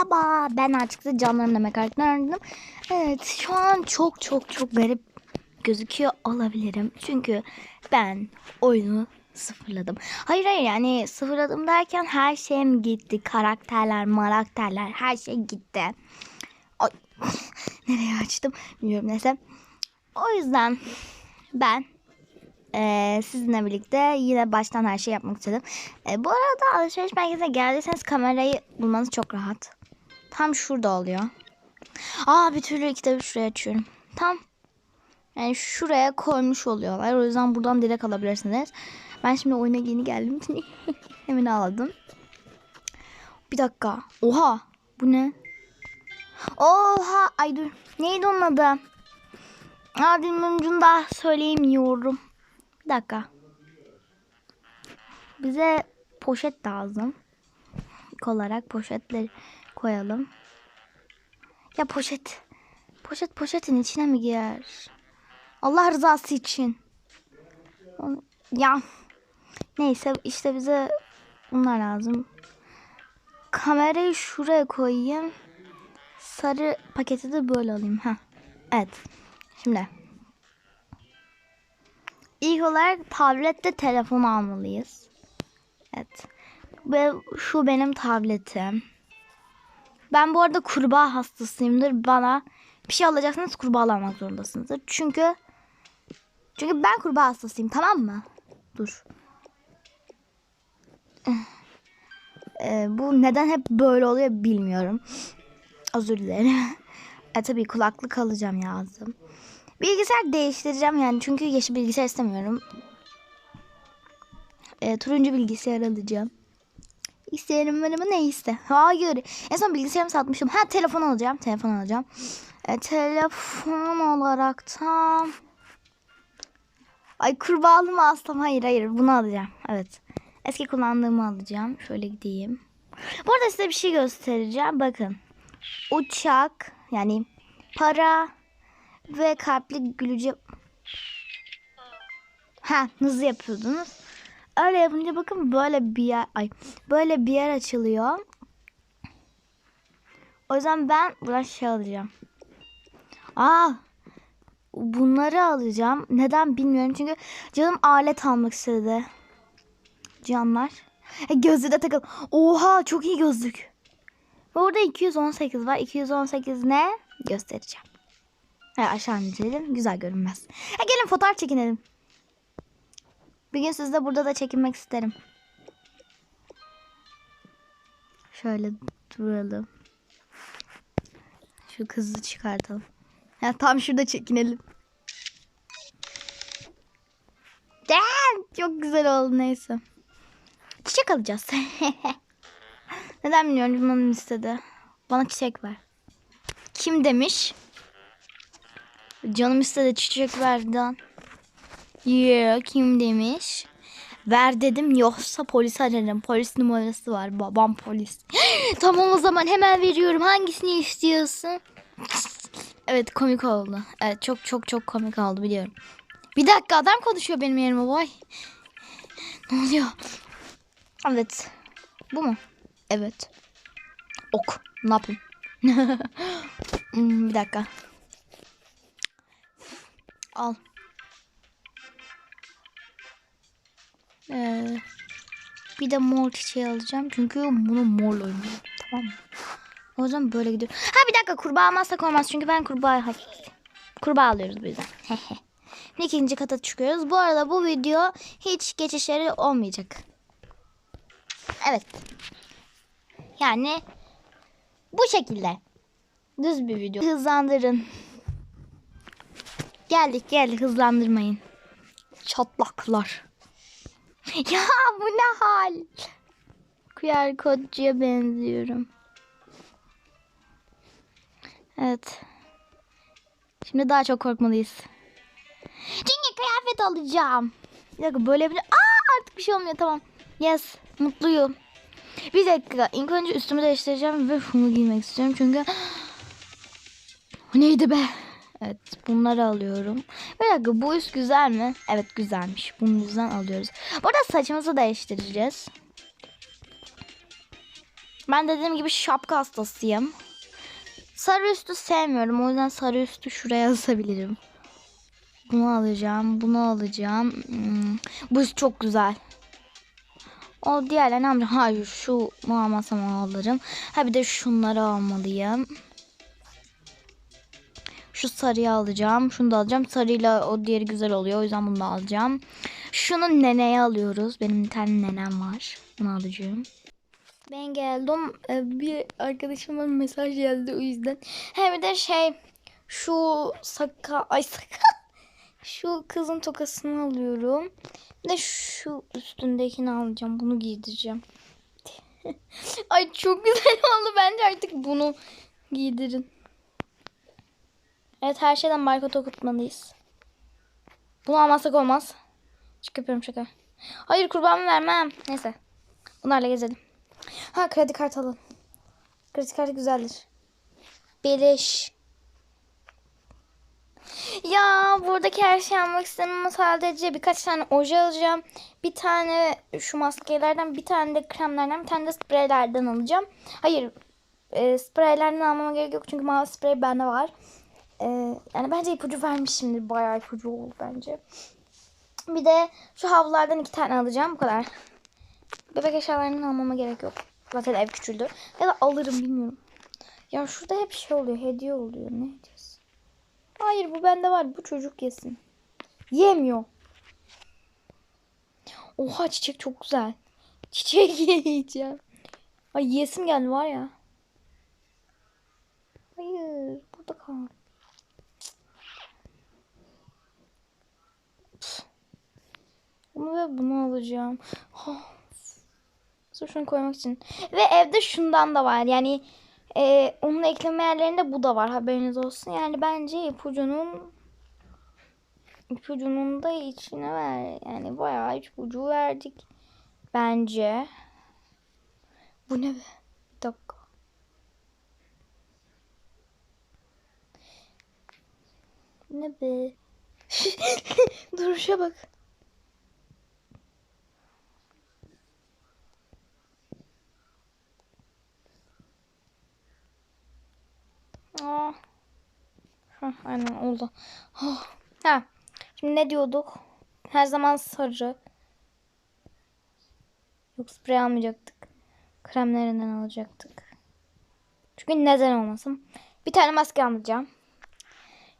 Merhaba ben da canlarım demek öğrendim. Evet şu an çok çok çok garip gözüküyor olabilirim. Çünkü ben oyunu sıfırladım. Hayır hayır yani sıfırladım derken her şeyim gitti. Karakterler, marakterler her şey gitti. Ay, nereye açtım bilmiyorum neyse. O yüzden ben ee, sizinle birlikte yine baştan her şey yapmak istedim. Ee, bu arada alışveriş merkezine geldiyseniz kamerayı bulmanız çok rahat. Tam şurada oluyor. Aa bir türlü kitabı şuraya açıyorum. Tam yani şuraya koymuş oluyorlar. O yüzden buradan direkt alabilirsiniz. Ben şimdi oyuna yeni geldim hemen aldım. Bir dakika. Oha. Bu ne? Oha. Ay dur. Neydi onun adı? Aa dilimin ucunda söyleyemiyorum. Bir dakika. Bize poşet lazım. İlk olarak poşetleri koyalım. Ya poşet. Poşet poşetin içine mi girer? Allah rızası için. Ya. Neyse işte bize bunlar lazım. Kamerayı şuraya koyayım. Sarı paketi de böyle alayım. Ha. Evet. Şimdi. İlk olarak tablette telefon almalıyız. Evet. Ve şu benim tabletim. Ben bu arada kurbağa hastasıyımdır. Bana bir şey alacaksınız kurbağa almak zorundasınızdır. Çünkü çünkü ben kurbağa hastasıyım tamam mı? Dur. Ee, bu neden hep böyle oluyor bilmiyorum. Özür dilerim. E tabii kulaklık alacağım yazdım. Bilgisayar değiştireceğim yani çünkü yeşil bilgisayar istemiyorum. E, turuncu bilgisayar alacağım. İsteyelim var ama neyse. Hayır. En son bilgisayarımı satmışım. Ha telefon alacağım. Telefon alacağım. E, telefon olarak tam... Ay kurbağalı mı alsam? Hayır hayır bunu alacağım. Evet. Eski kullandığımı alacağım. Şöyle gideyim. Bu arada size bir şey göstereceğim. Bakın. Uçak yani para ve kalpli gülücü ha hızlı yapıyordunuz. Öyle yapınca bakın böyle bir yer ay böyle bir yer açılıyor. O yüzden ben buradan şey alacağım. Aa bunları alacağım. Neden bilmiyorum çünkü canım alet almak istedi. Canlar. E, gözlüğü de takıl. Oha çok iyi gözlük. Ve Orada 218 var. 218 ne? Göstereceğim. Ha, aşağı indirelim. Güzel görünmez. Ha, gelin fotoğraf çekinelim. Bir gün sizde burada da çekinmek isterim. Şöyle duralım. Şu kızı çıkartalım. Ya tam şurada çekinelim. Damn, çok güzel oldu neyse. Çiçek alacağız. Neden bilmiyorum canım istedi. Bana çiçek ver. Kim demiş? Canım istedi çiçek verden. Yeah, kim demiş? Ver dedim yoksa polis ararım. Polis numarası var. Babam polis. tamam o zaman hemen veriyorum. Hangisini istiyorsun? evet komik oldu. Evet çok çok çok komik oldu biliyorum. Bir dakika adam konuşuyor benim yerime vay. Ne oluyor? Evet. Bu mu? Evet. Ok. Ne yapayım? Hmm, bir dakika. Al. Ee, bir de mor çiçeği alacağım. Çünkü bunu morla oynuyorum. Tamam mı? O yüzden böyle gidiyor. Ha bir dakika kurbağa almazsak olmaz. Çünkü ben kurbağa. Kurbağa alıyoruz bu yüzden. İkinci kata çıkıyoruz. Bu arada bu video hiç geçişleri olmayacak. Evet. Yani bu şekilde. Düz bir video. Hızlandırın. Geldik geldik hızlandırmayın. Çatlaklar. ya bu ne hal? Kuyar kodcuya benziyorum. Evet. Şimdi daha çok korkmalıyız. Çünkü kıyafet alacağım. Bir dakika böyle bir... Aa artık bir şey olmuyor tamam. Yes mutluyum. Bir dakika ilk önce üstümü değiştireceğim ve şunu giymek istiyorum çünkü... Bu neydi be? Evet bunları alıyorum. Bir dakika bu üst güzel mi? Evet güzelmiş. Bunun yüzden alıyoruz. Bu arada saçımızı değiştireceğiz. Ben dediğim gibi şapka hastasıyım. Sarı üstü sevmiyorum. O yüzden sarı üstü şuraya asabilirim. Bunu alacağım. Bunu alacağım. Hmm, bu üst çok güzel. O diğerlerini almayacağım. Hayır şu mu alırım. Ha bir de şunları almalıyım. Şu sarıyı alacağım. Şunu da alacağım. Sarıyla o diğeri güzel oluyor. O yüzden bunu da alacağım. Şunu neneye alıyoruz. Benim bir tane nenem var. Bunu alacağım. Ben geldim. Ee, Bir arkadaşıma mesaj geldi o yüzden. Hem bir de şey şu saka ay saka şu kızın tokasını alıyorum. Bir de şu üstündekini alacağım. Bunu giydireceğim. ay çok güzel oldu. Bence artık bunu giydirin. Evet her şeyden barkod okutmalıyız. Bunu almazsak olmaz. Şaka yapıyorum şaka. Hayır kurbanımı vermem. Neyse. Bunlarla gezelim. Ha kredi kartı alın. Kredi kartı güzeldir. Beleş. Ya buradaki her şeyi almak istedim ama sadece birkaç tane oje alacağım. Bir tane şu maskelerden, bir tane de kremlerden, bir tane de spreylerden alacağım. Hayır, e, spreylerden almama gerek yok çünkü mavi sprey bende var. E, yani bence ipucu vermişimdir. Bayağı ipucu oldu bence. Bir de şu havlulardan iki tane alacağım. Bu kadar. Bebek eşyalarını almama gerek yok. Zaten ev küçüldü. Ya da alırım bilmiyorum. Ya şurada hep şey oluyor. Hediye oluyor. Ne hediyesi? Hayır bu bende var. Bu çocuk yesin. Yemiyor. Oha çiçek çok güzel. Çiçek yiyeceğim. Ay yesim geldi var ya. Hayır. Burada kal. Bunu ve bunu alacağım. Oh. Sırf şunu koymak için. Ve evde şundan da var. Yani e, onun ekleme yerlerinde bu da var. Haberiniz olsun. Yani bence ipucunun ipucunun da içine ver. Yani bayağı ipucu verdik. Bence. Bu ne be? Bir dakika. Ne be? Duruşa bak. Aa. Hah, aynen oldu. Oh. Ha. Şimdi ne diyorduk? Her zaman sarı. Yok sprey almayacaktık. Kremlerinden alacaktık. Çünkü neden olmasın? Bir tane maske alacağım.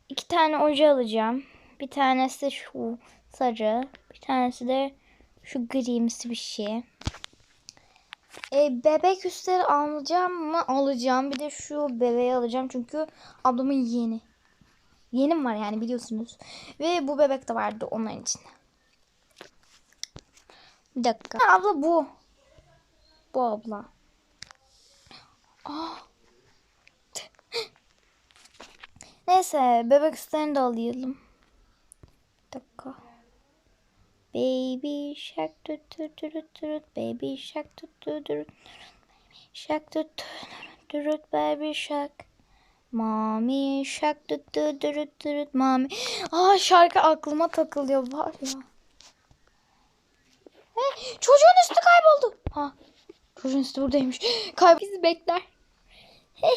İki tane oje alacağım. Bir tanesi şu sarı. Bir tanesi de şu grimsi bir şey. E, bebek üstleri alacağım mı? Alacağım. Bir de şu bebeği alacağım. Çünkü ablamın yeğeni. Yeğenim var yani biliyorsunuz. Ve bu bebek de vardı onların için. Bir dakika. Ha, abla bu. Bu abla. Aa. Neyse bebek üstlerini de alayım. Bir dakika. Baby shark tut tut tut tut baby shark tut tut tut shark tut tut tut baby shark Mami tut tut tut tut mami Aa şarkı aklıma takılıyor var ya. He, çocuğun üstü kayboldu. Ha çocuğun üstü buradaymış. Kaybol bizi bekler.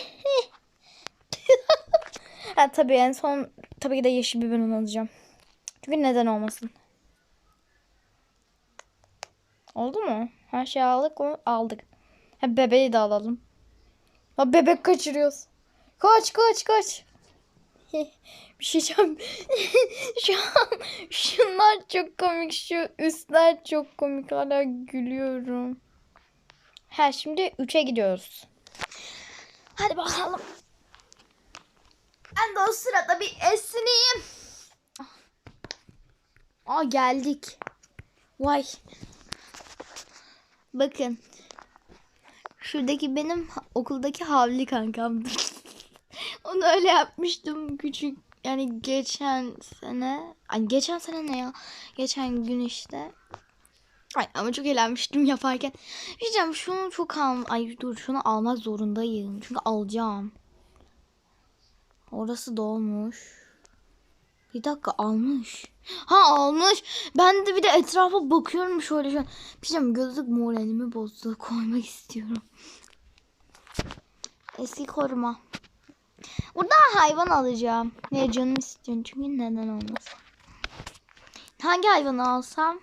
ha tabii en son tabii ki de yeşil biberon alacağım. Çünkü neden olmasın. Oldu mu? Her şeyi aldık mı? Aldık. Ha, bebeği de alalım. Ha, bebek kaçırıyoruz. Kaç kaç kaç. Bir şey diyeceğim. Şu an şunlar çok komik. Şu üstler çok komik. Hala gülüyorum. Ha şimdi 3'e gidiyoruz. Hadi bakalım. Ben de o sırada bir esneyim. Aa geldik. Vay. Bakın. Şuradaki benim okuldaki havli kankamdır. Onu öyle yapmıştım küçük. Yani geçen sene. Ay geçen sene ne ya? Geçen gün işte. Ay ama çok eğlenmiştim yaparken. Diyeceğim şunu çok al. Ay dur şunu almak zorundayım. Çünkü alacağım. Orası dolmuş. Bir dakika almış. Ha almış. Ben de bir de etrafa bakıyorum şöyle şu an. Şey diyeceğim, gözlük moralimi bozdu. Koymak istiyorum. Eski koruma. Burada hayvan alacağım. Ne canım istiyorum çünkü neden olmasın. Hangi hayvanı alsam?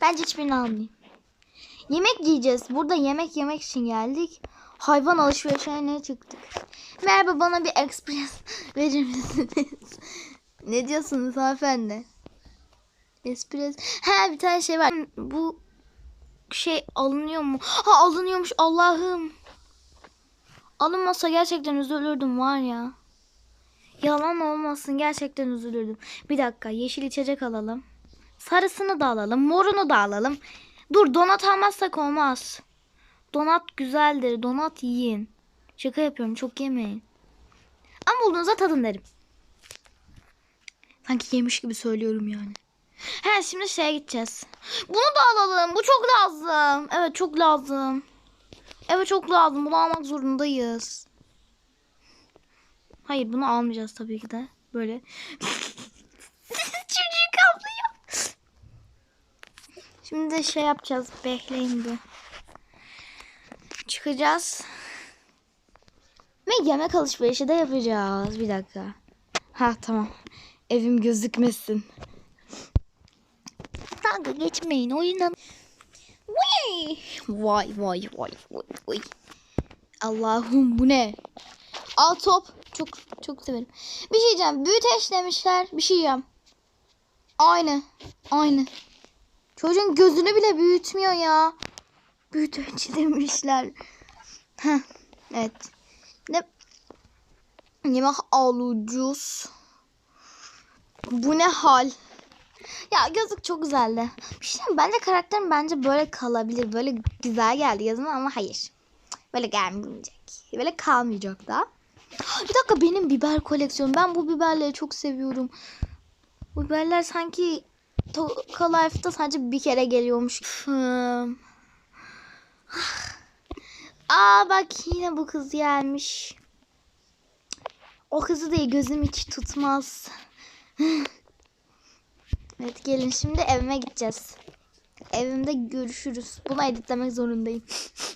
Bence hiçbirini almayayım. Yemek yiyeceğiz. Burada yemek yemek için geldik. Hayvan alışverişine çıktık. Merhaba bana bir ekspres verir misiniz? ne diyorsunuz hanımefendi? Espres. Ha bir tane şey var. Bu şey alınıyor mu? Ha alınıyormuş Allah'ım. Alınmasa gerçekten üzülürdüm var ya. Yalan olmasın gerçekten üzülürdüm. Bir dakika yeşil içecek alalım. Sarısını da alalım. Morunu da alalım. Dur donat almazsak olmaz. Donat güzeldir. Donat yiyin. Şaka yapıyorum çok yemeyin. Ama bulduğunuzda tadın derim. Sanki yemiş gibi söylüyorum yani. He şimdi şeye gideceğiz. Bunu da alalım. Bu çok lazım. Evet çok lazım. Evet çok lazım. Bunu almak zorundayız. Hayır bunu almayacağız tabii ki de. Böyle. Çocuk ablıyor. Şimdi de şey yapacağız. Bekleyin bir. Çıkacağız. Ve yemek alışverişi de yapacağız. Bir dakika. Ha tamam. Evim gözükmesin. Dalga geçmeyin oyuna. Vay vay vay vay vay. Allah'ım bu ne? Al top. Çok çok severim. Bir şey diyeceğim. Büyüteç demişler. Bir şey diyeceğim. Aynı. Aynı. Çocuğun gözünü bile büyütmüyor ya. Büyüteç demişler. Heh. Evet. Ne? Yemek alacağız. Bu ne hal? Ya gözlük çok güzeldi. Bir şey diyeyim, bence karakterim bence böyle kalabilir. Böyle güzel geldi yazın ama hayır. Böyle gelmeyecek. Böyle kalmayacak da. Bir dakika benim biber koleksiyonum. Ben bu biberleri çok seviyorum. Bu biberler sanki Toka Life'da sadece bir kere geliyormuş. Hmm. Aa bak yine bu kız gelmiş. O kızı değil gözüm hiç tutmaz. Evet gelin şimdi evime gideceğiz. Evimde görüşürüz. Bunu editlemek zorundayım.